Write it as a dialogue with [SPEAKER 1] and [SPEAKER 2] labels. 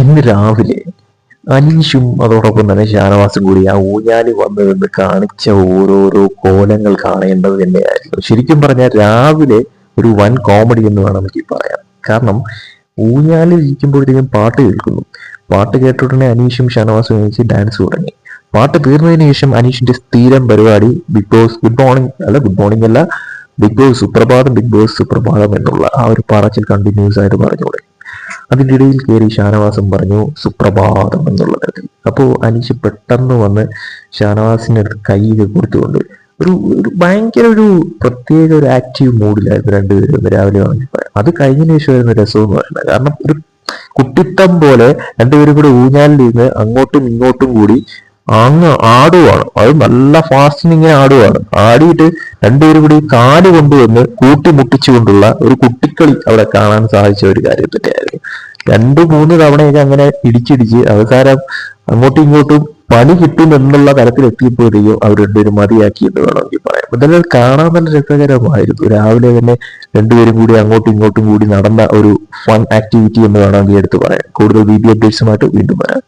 [SPEAKER 1] ഇന്ന് രാവിലെ അനീഷും അതോടൊപ്പം തന്നെ ഷാനവാസും കൂടി ആ ഊഞ്ഞാലി വന്ന് കാണിച്ച ഓരോരോ കോലങ്ങൾ കാണേണ്ടത് തന്നെയായിരുന്നു. ശരിക്കും പറഞ്ഞാൽ രാവിലെ ഒരു വൻ കോമഡി എന്ന് വേണം എനിക്ക് പറയാം കാരണം ഊഞ്ഞാലിൽ ഇരിക്കുമ്പോഴത്തേക്കും പാട്ട് കേൾക്കുന്നു. പാട്ട് കേട്ട ഉടനെ അനീഷും ഷാനവാസും കഴിച്ച് ഡാൻസ് തുടങ്ങി. പാട്ട് തീർന്നതിന് ശേഷം അനീഷിന്റെ സ്ഥിരം പരിപാടി ബിഗ് ബോസ് ഗുഡ് മോർണിംഗ് അല്ല ഗുഡ് മോർണിംഗ് അല്ല ബിഗ് ബോസ് സുപ്രഭാതം ബിഗ് ബോസ് സുപ്രഭാതം എന്നുള്ള ആ ഒരു പറച്ചിൽ കണ്ടിന്യൂസ് ആയിട്ട് പറഞ്ഞു തുടങ്ങി. അതിന്റെ ഇടയിൽ കയറി ഷാനവാസും പറഞ്ഞു സുപ്രഭാതം എന്നുള്ള തരത്തിൽ. അപ്പോൾ അനീഷ് പെട്ടെന്ന് വന്ന് ഷാനവാസിന്റെ അടുത്ത് കൈയൊക്കെ കൊടുത്തുകൊണ്ട് ഒരു ഒരു ഭയങ്കര ഒരു പ്രത്യേക ഒരു ആക്റ്റീവ് മൂഡിലായിരുന്നു രണ്ടുപേരും രാവിലെ വന്നിട്ട് അത് കഴിഞ്ഞതിന് ശേഷമായിരുന്നു രസം എന്ന് പറയുന്നത്. കാരണം ഒരു കുട്ടിത്തം പോലെ രണ്ടുപേരും കൂടെ ഊഞ്ഞാലിൽ നിന്ന് അങ്ങോട്ടും ഇങ്ങോട്ടും കൂടി അങ്ങ് ആടുവാണ്. അത് നല്ല ഫാസ്റ്റിന് ഇങ്ങനെ ആടുവാണ്. ആടിയിട്ട് രണ്ടുപേരും കൂടി കാൽ കൊണ്ടുവന്ന് കൂട്ടിമുട്ടിച്ചുകൊണ്ടുള്ള ഒരു കുട്ടിക്കളി അവിടെ കാണാൻ സാധിച്ച ഒരു കാര്യം തന്നെയായിരുന്നു രണ്ടു മൂന്ന് തവണയൊക്കെ അങ്ങനെ ഇടിച്ചിടിച്ച് അവസാനം അങ്ങോട്ടും ഇങ്ങോട്ടും പണി കിട്ടും എന്നുള്ള തലത്തിൽ എത്തിയപ്പോഴത്തേക്കും അവർ രണ്ടുപേരും മതിയാക്കി എന്ന് വേണമെങ്കിൽ പറയാം. എന്തായാലും കാണാൻ നല്ല രസകരമായിരുന്നു. രാവിലെ തന്നെ രണ്ടുപേരും കൂടി അങ്ങോട്ടും ഇങ്ങോട്ടും കൂടി നടന്ന ഒരു ഫൺ ആക്ടിവിറ്റി എന്ന് വേണമെങ്കിൽ എടുത്ത് പറയാം. കൂടുതൽ വീഡിയോ അപ്ഡേറ്റ്സുമായിട്ട് വീണ്ടും വരാം.